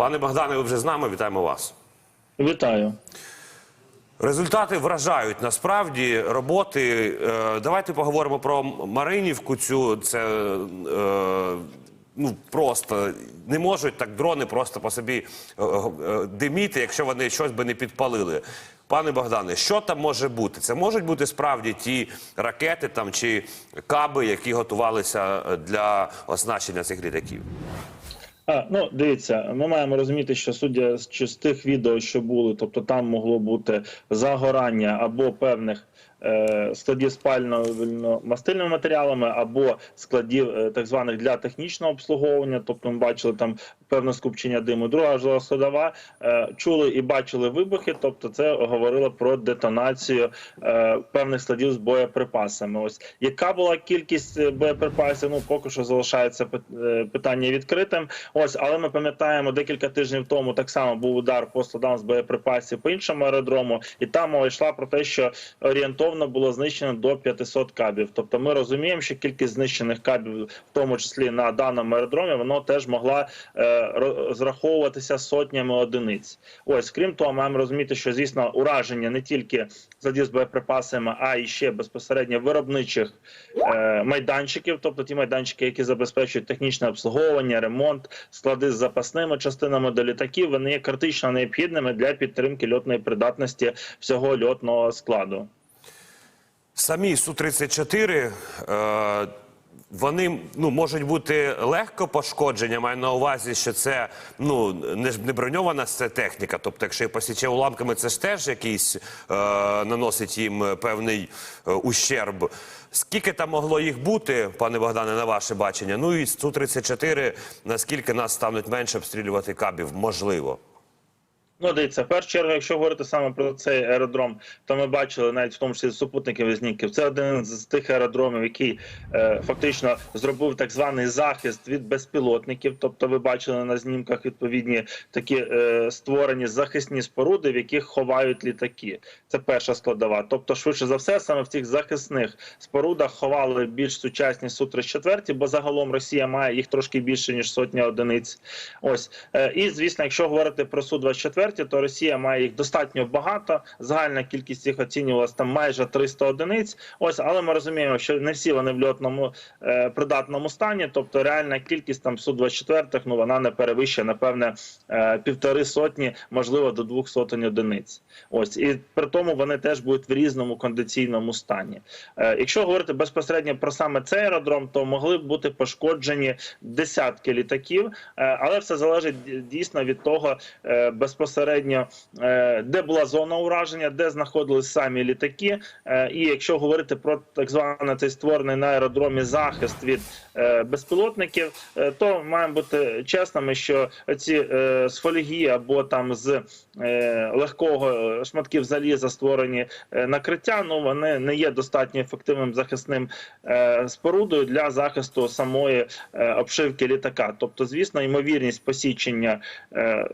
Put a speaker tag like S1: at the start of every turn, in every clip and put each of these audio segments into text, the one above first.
S1: Пане Богдане, ви вже з нами. Вітаємо вас.
S2: Вітаю.
S1: Результати вражають насправді роботи. Е, Давайте поговоримо про Маринівку. Цю це е, ну просто не можуть так дрони просто по собі е, диміти, якщо вони щось би не підпалили. Пане Богдане, що там може бути? Це можуть бути справді ті ракети там чи каби, які готувалися для оснащення цих літаків.
S2: А, ну дивіться, ми маємо розуміти, що суддя з тих відео, що були, тобто там могло бути загорання або певних складів спально-мастильними матеріалами, або складів е, так званих для технічного обслуговування. Тобто, ми бачили там певне скупчення диму. Друга ж складова е, чули і бачили вибухи. Тобто, це говорило про детонацію е, певних складів з боєприпасами. Ось яка була кількість е, боєприпасів? Ну поки що залишається е, питання відкритим. Ось, але ми пам'ятаємо, декілька тижнів тому так само був удар по складам з боєприпасів по іншому аеродрому, і там мова йшла про те, що орієнтовно було знищено до 500 кабів. Тобто, ми розуміємо, що кількість знищених кабів, в тому числі на даному аеродромі, воно теж могла е, зраховуватися сотнями одиниць. Ось крім того, маємо розуміти, що звісно ураження не тільки складів з боєприпасами, а і ще безпосередньо виробничих е, майданчиків, тобто ті майданчики, які забезпечують технічне обслуговування, ремонт, склади з запасними частинами до літаків, вони є критично необхідними для підтримки льотної придатності всього льотного складу.
S1: Самі Су-34, е, вони ну, можуть бути легко пошкоджені, маю на увазі, що це ну, не, не броньована це техніка. Тобто, якщо і посіче уламками, це ж теж якийсь е, наносить їм певний е, ущерб. Скільки там могло їх бути, пане Богдане, на ваше бачення? Ну і Су-34, наскільки нас стануть менше обстрілювати кабів? Можливо.
S2: Ну, дивіться, в першу чергу, якщо говорити саме про цей аеродром, то ми бачили навіть в тому числі супутників знімків. Це один з тих аеродромів, який е, фактично зробив так званий захист від безпілотників. Тобто, ви бачили на знімках відповідні такі е, створені захисні споруди, в яких ховають літаки. Це перша складова. Тобто, швидше за все, саме в цих захисних спорудах ховали більш сучасні су 34 бо загалом Росія має їх трошки більше ніж сотня одиниць. Ось Е, і звісно, якщо говорити про су 24 то Росія має їх достатньо багато. Загальна кількість їх оцінювалася там майже 300 одиниць. Ось, але ми розуміємо, що не всі вони в льотному е, придатному стані. Тобто, реальна кількість там су 24 ну вона не перевищує напевне е, півтори сотні, можливо, до двох сотень одиниць. Ось і при тому вони теж будуть в різному кондиційному стані. Е, якщо говорити безпосередньо про саме цей аеродром, то могли б бути пошкоджені десятки літаків, е, але все залежить дійсно від того е, безпосередньо, е, де була зона ураження, де знаходились самі літаки. Е, І якщо говорити про так званий цей створений на аеродромі захист від е, безпілотників, то маємо бути чесними, що ці фольги або там з легкого шматків заліза створені накриття, ну вони не є достатньо ефективним захисним спорудою для захисту самої обшивки літака. Тобто, звісно, ймовірність посічення е,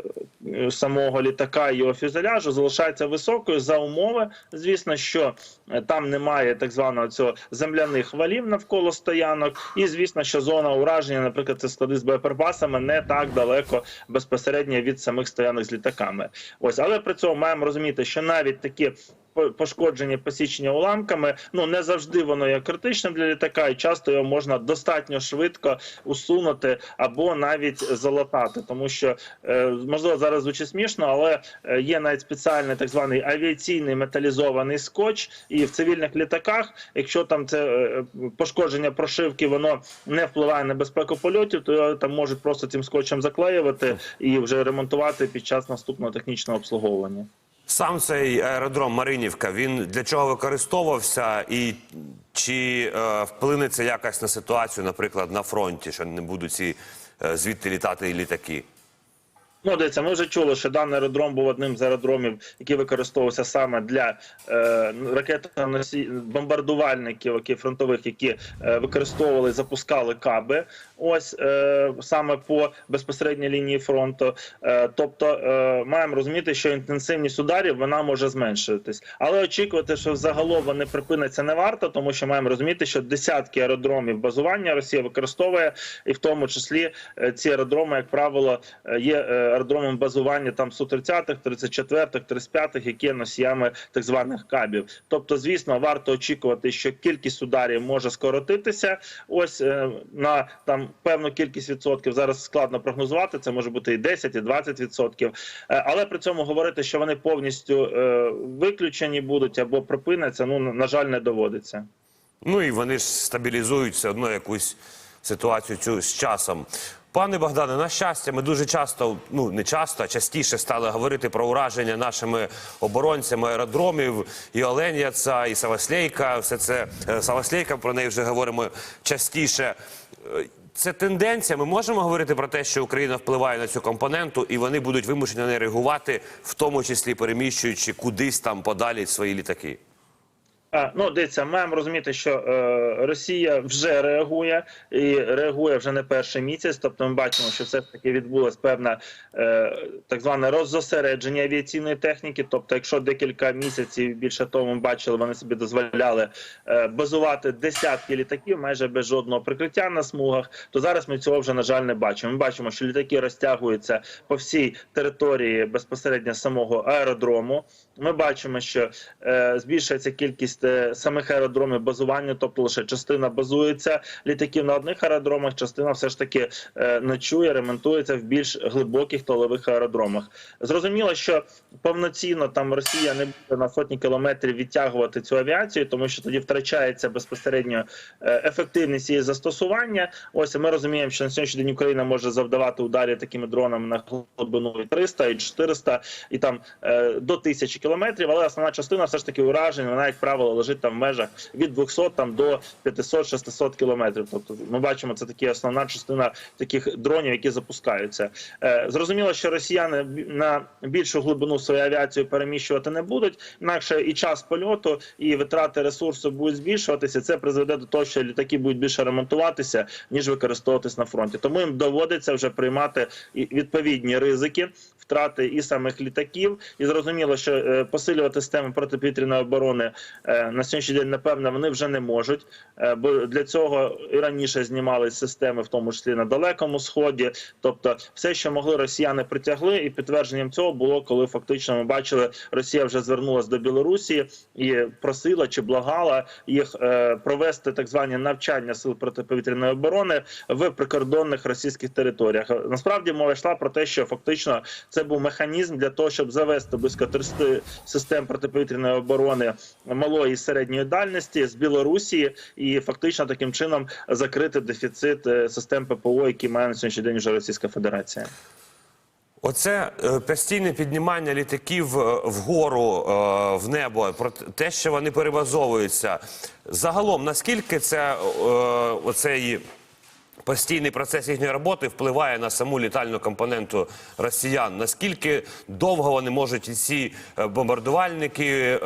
S2: самого літака і його фюзеляжу залишається високою за умови, звісно, що е, там немає так званого цього земляних валів навколо стоянок, і звісно, що зона ураження, наприклад, це склади з боєприпасами, не так далеко безпосередньо від самих стоянок з літаками. Ось, але при цьому маємо розуміти, що навіть такі по- пошкодження посічення уламками, ну не завжди воно є критичним для літака, і часто його можна достатньо швидко усунути або навіть залатати, тому що е, можливо зараз звучить смішно, але е, є навіть спеціальний так званий авіаційний металізований скотч, і в цивільних літаках, якщо там це е, пошкодження прошивки, воно не впливає на безпеку польотів, то там можуть просто цим скотчем заклеювати і вже ремонтувати під час наступного технічного обслуговування.
S1: Сам цей аеродром Маринівка, він для чого використовувався і чи е, вплине це якось на ситуацію, наприклад, на фронті, що не будуть ці е, звідти літати і літаки?
S2: Ну, дивіться, ми вже чули, що даний аеродром був одним з аеродромів, який використовувався саме для е, ракетоносі бомбардувальників, які фронтових, які е, використовували, запускали каби. Ось е, саме по безпосередній лінії фронту. Е, тобто е, маємо розуміти, що інтенсивність ударів вона може зменшитись, але очікувати, що загалом вони припиняться не варто, тому що маємо розуміти, що десятки аеродромів базування Росія використовує, і в тому числі е, ці аеродроми, як правило, е, є е, аеродромом базування там су 30 34 35 які є носіями так званих кабів. Тобто, звісно, варто очікувати, що кількість ударів може скоротитися. Ось е, на там певну кількість відсотків. Зараз складно прогнозувати. Це може бути і 10, і 20 відсотків. Е, Але при цьому говорити, що вони повністю е, виключені будуть або припиняться, ну на- жаль, не доводиться.
S1: Ну і вони ж стабілізують все одно якусь ситуацію цю з часом. Пане Богдане, на щастя, ми дуже часто, ну не часто, а частіше стали говорити про ураження нашими оборонцями аеродромів і Оленяца, і Саваслейка. Все це е, Саваслейка, про неї вже говоримо частіше. Е, Це тенденція. Ми можемо говорити про те, що Україна впливає на цю компоненту, і вони будуть вимушені на неї реагувати, в тому числі переміщуючи кудись там подалі свої літаки.
S2: А, ну, дивіться, маємо розуміти, що е, Росія вже реагує і реагує вже не перший місяць. Тобто, ми бачимо, що все ж таки відбулось певне е, так зване роззосередження авіаційної техніки. Тобто, якщо декілька місяців більше тому ми бачили, вони собі дозволяли е, базувати десятки літаків, майже без жодного прикриття на смугах, то зараз ми цього вже на жаль не бачимо. Ми бачимо, що літаки розтягуються по всій території безпосередньо самого аеродрому. Ми бачимо, що е, збільшується кількість е, самих аеродромів базування, тобто лише частина базується літаків на одних аеродромах, частина все ж таки е, ночує, ремонтується в більш глибоких толових аеродромах. Зрозуміло, що повноцінно там Росія не буде на сотні кілометрів відтягувати цю авіацію, тому що тоді втрачається безпосередньо е, ефективність її застосування. Ось ми розуміємо, що на сьогоднішній день Україна може завдавати ударів такими дронами на глибину і 300, і 400, і там е, до 1000 кілометрів. Але основна частина все ж таки уражень, вона, як правило, лежить там в межах від 200 там до 500-600 кілометрів. Тобто, ми бачимо, це такі основна частина таких дронів, які запускаються. Е, зрозуміло, що росіяни на більшу глибину свою авіацію переміщувати не будуть. Інакше і час польоту, і витрати ресурсу будуть збільшуватися. Це призведе до того, що літаки будуть більше ремонтуватися ніж використовуватись на фронті. Тому їм доводиться вже приймати відповідні ризики. Втрати і самих літаків, і зрозуміло, що е, посилювати системи протиповітряної оборони е, на сьогоднішній день, напевно, вони вже не можуть, е, бо для цього і раніше знімали системи, в тому числі на далекому сході. Тобто, все, що могли росіяни притягли, і підтвердженням цього було, коли фактично ми бачили, Росія вже звернулася до Білорусі і просила чи благала їх е, провести так звані навчання сил протиповітряної оборони в прикордонних російських територіях. Насправді мова йшла про те, що фактично це був механізм для того, щоб завести близько 300 систем протиповітряної оборони малої і середньої дальності з Білорусі, і фактично таким чином закрити дефіцит е, систем ППО, які має на сьогоднішній день вже Російська Федерація.
S1: Оце е, постійне піднімання літаків е, вгору в небо, про те, що вони перебазовуються. Загалом, наскільки це оцей постійний процес їхньої роботи впливає на саму літальну компоненту росіян? Наскільки довго вони можуть і ці е, бомбардувальники е,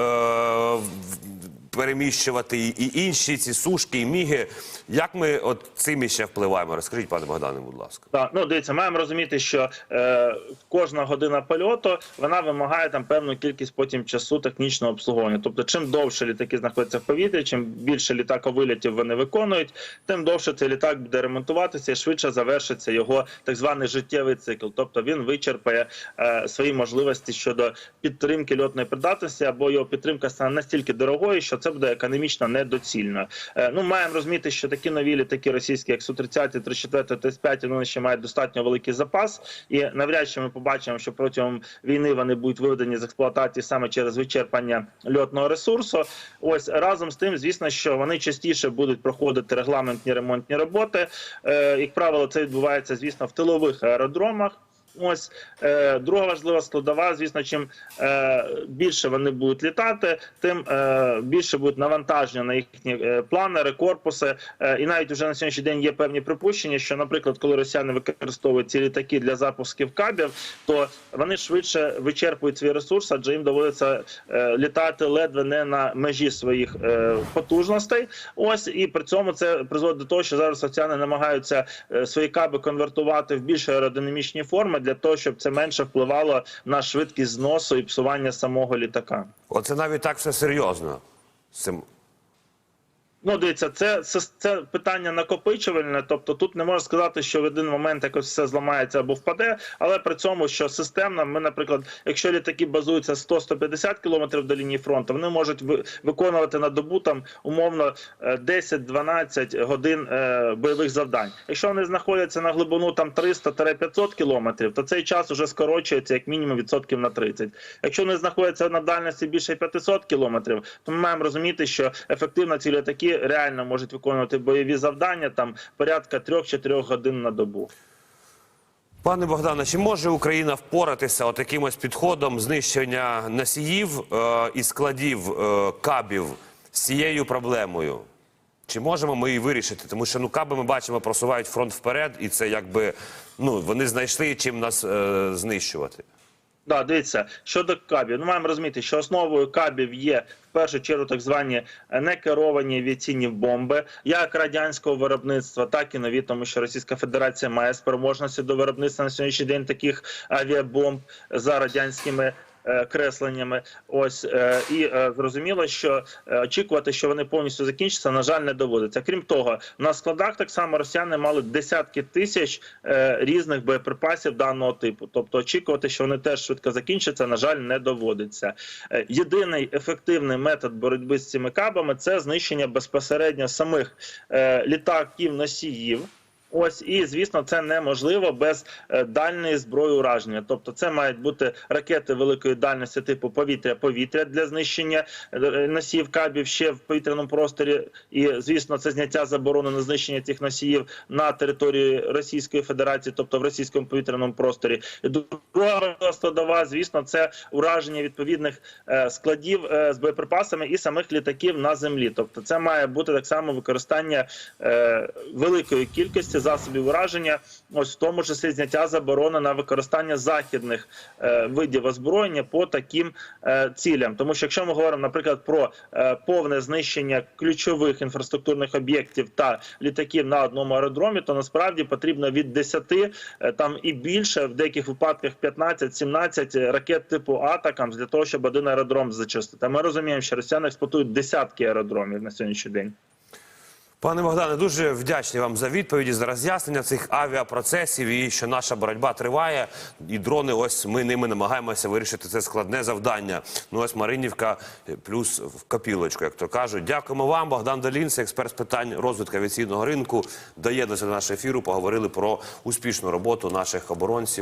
S1: переміщувати, і- інші ці сушки, і міги? Як ми от цим ще впливаємо? Розкажіть, пане Богдане, будь ласка.
S2: Так, ну дивіться, маємо розуміти, що е, кожна година польоту вона вимагає там певну кількість потім часу технічного обслуговування. Тобто, чим довше літаки знаходяться в повітрі, чим більше літаковилітів вони виконують, тим довше цей літак буде ремонтуватися і швидше завершиться його так званий життєвий цикл. Тобто він вичерпає е, свої можливості щодо підтримки льотної придатності, або його підтримка стане настільки дорогою, що це буде економічно недоцільно. Е, ну маємо розуміти, що такі нові літаки російські, як су 30 34 35 вони ще мають достатньо великий запас, і навряд чи ми побачимо, що протягом війни вони будуть виведені з експлуатації саме через вичерпання льотного ресурсу. Ось разом з тим, звісно, що вони частіше будуть проходити регламентні ремонтні роботи. Е, як правило, це відбувається, звісно, в тилових аеродромах. Ось е, друга важлива складова. Звісно, чим е, більше вони будуть літати, тим е, більше будуть навантаження на їхні е, планери, корпуси. Е, і навіть вже на сьогоднішній день є певні припущення, що, наприклад, коли росіяни використовують ці літаки для запусків кабів, то вони швидше вичерпують свій ресурс, адже їм доводиться е, літати ледве не на межі своїх е, потужностей. Ось і при цьому це призводить до того, що зараз росіяни намагаються е, свої каби конвертувати в більш аеродинамічні форми для того, щоб це менше впливало на швидкість зносу і псування самого літака.
S1: Оце навіть так все серйозно з цим.
S2: Ну, дивіться, це, це, це питання накопичувальне. Тобто тут не можна сказати, що в один момент якось все зламається або впаде, але при цьому, що системно, ми, наприклад, якщо літаки базуються 100-150 кілометрів до лінії фронту, вони можуть ви- виконувати на добу там умовно е, 10-12 годин е, бойових завдань. Якщо вони знаходяться на глибину там 300-500 кілометрів, то цей час вже скорочується як мінімум відсотків на 30. Якщо вони знаходяться на дальності більше 500 кілометрів, то ми маємо розуміти, що ефективно ці літаки реально можуть виконувати бойові завдання там порядка 3-4 годин на добу.
S1: Пане Богдане, чи може Україна впоратися от якимось підходом знищення носіїв е, і складів е, кабів з цією проблемою? Чи можемо ми її вирішити? Тому що ну каби ми бачимо, просувають фронт вперед, і це якби ну вони знайшли чим нас е, знищувати.
S2: Да, дивіться, щодо кабів, ну маємо розуміти, що основою кабів є в першу чергу так звані е, некеровані авіаційні бомби, як радянського виробництва, так і нові, тому що Російська Федерація має спроможності до виробництва на сьогоднішній день таких авіабомб за радянськими. Е, Кресленнями, ось е, і е, зрозуміло, що очікувати, що вони повністю закінчаться, на жаль, не доводиться. Крім того, на складах так само росіяни мали десятки тисяч різних боєприпасів даного типу. Тобто, очікувати, що вони теж швидко закінчаться, на жаль, не доводиться. Єдиний ефективний метод боротьби з цими кабами це знищення безпосередньо самих літаків носіїв. Ось і звісно, це неможливо без е, дальної зброї ураження. Тобто, це мають бути ракети великої дальності, типу повітря-повітря для знищення е, носіїв кабів ще в повітряному просторі. І звісно, це зняття заборони на знищення цих носіїв на території Російської Федерації, тобто в російському повітряному просторі. І Друга складова, звісно, це ураження відповідних е, складів е, з боєприпасами і самих літаків на землі. Тобто, це має бути так само використання е, великої кількості засобів ураження, ось в тому числі зняття заборони на використання західних е, видів озброєння по таким е, цілям. Тому що якщо ми говоримо, наприклад, про е, повне знищення ключових інфраструктурних об'єктів та літаків на одному аеродромі, то насправді потрібно від 10 е, там і більше, в деяких випадках 15-17 ракет типу Атакамс для того, щоб один аеродром зачистити. Ми розуміємо, що росіяни експлуатують десятки аеродромів на сьогоднішній день.
S1: Пане Богдане, дуже вдячні вам за відповіді, за роз'яснення цих авіапроцесів і що наша боротьба триває. І дрони, ось ми ними намагаємося вирішити це складне завдання. Ну ось Маринівка плюс в копілочку, як то кажуть. Дякуємо вам, Богдан Долінц, експерт з питань розвитку авіаційного ринку. Доєднався до нашого ефіру. Поговорили про успішну роботу наших оборонців.